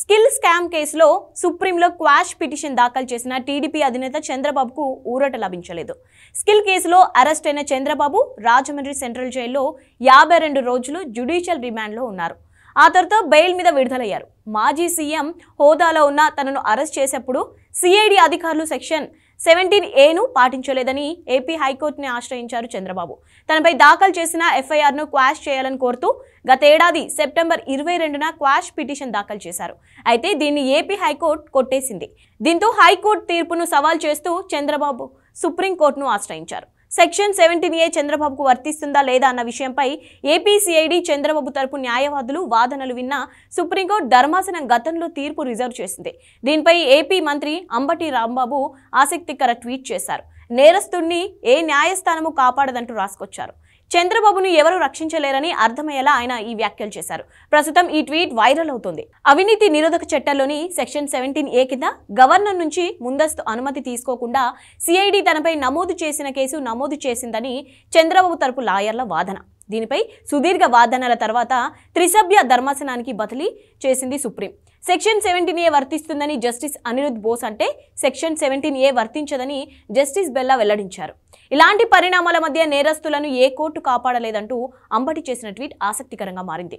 Skill scam కేసులో సుప్రీంలో quash petition దాఖలు చేసిన టీడీపీ అధినేత చంద్రబాబుకు ఊరట లభించలేదు. స్కిల్ కేసులో అరెస్ట్ అయిన చంద్రబాబు రాజమండ్రి సెంట్రల్ జైల్లో యాభై రెండు రోజులు జ్యుడిషియల్ రిమాండ్లో ఉన్నారు. ఆ తర్వాత బెయిల్ మీద విడుదలయ్యారు. మాజీ సీఎం హోదాలో ఉన్న తనను అరెస్ట్ చేసేప్పుడు సిఐడి అధికారులు సెక్షన్ సెవెంటీన్ ఏను పాటించలేదని ఏపీ హైకోర్టుని ఆశ్రయించారు చంద్రబాబు. తనపై దాఖలు చేసిన ఎఫ్ఐఆర్ను క్వాష్ చేయాలని కోరుతూ గతేడాది సెప్టెంబర్ ఇరవై రెండున క్వాష్ పిటిషన్ దాఖలు చేశారు. అయితే దీన్ని ఏపీ హైకోర్టు కొట్టేసింది. దీంతో హైకోర్టు తీర్పును సవాల్ చేస్తూ చంద్రబాబు సుప్రీంకోర్టును ఆశ్రయించారు. సెక్షన్ సెవెంటీన్ ఏ చంద్రబాబుకు వర్తిస్తుందా లేదా అన్న విషయంపై ఏపీసీఐడి చంద్రబాబు తరపు న్యాయవాదులు వాదనలు విన్న సుప్రీంకోర్టు ధర్మాసనం గతంలో తీర్పు రిజర్వ్ చేసింది. దీనిపై ఏపీ మంత్రి అంబటి రాంబాబు ఆసక్తికర ట్వీట్ చేశారు. నేరస్తుణ్ణి ఏ న్యాయస్థానము కాపాడదంటూ రాసుకొచ్చారు. చంద్రబాబును ఎవరు రక్షించలేరని అర్థమయ్యేలా ఆయన ఈ వ్యాఖ్యలు చేశారు. ప్రస్తుతం ఈ ట్వీట్ వైరల్ అవుతుంది. అవినీతి నిరోధక చట్టంలోని సెక్షన్ సెవెంటీన్ ఏ కింద గవర్నర్ నుంచి ముందస్తు అనుమతి తీసుకోకుండా సిఐడి తనపై నమోదు చేసిన కేసు నమోదు చేసిందని చంద్రబాబు తరపు లాయర్ల వాదన. దీనిపై సుదీర్ఘ వాదనల తర్వాత త్రిసభ్య ధర్మాసనానికి బదిలీ చేసింది సుప్రీం. సెక్షన్ సెవెంటీన్ ఏ వర్తిస్తుందని జస్టిస్ అనిరుద్ బోస్ అంటే సెక్షన్ సెవెంటీన్ ఏ వర్తించదని జస్టిస్ బెల్లా వెల్లడించారు. ఇలాంటి పరిణామాల మధ్య నేరస్తులను ఏ కోర్టు కాపాడలేదంటూ అంబటి చేసిన ట్వీట్ ఆసక్తికరంగా మారింది.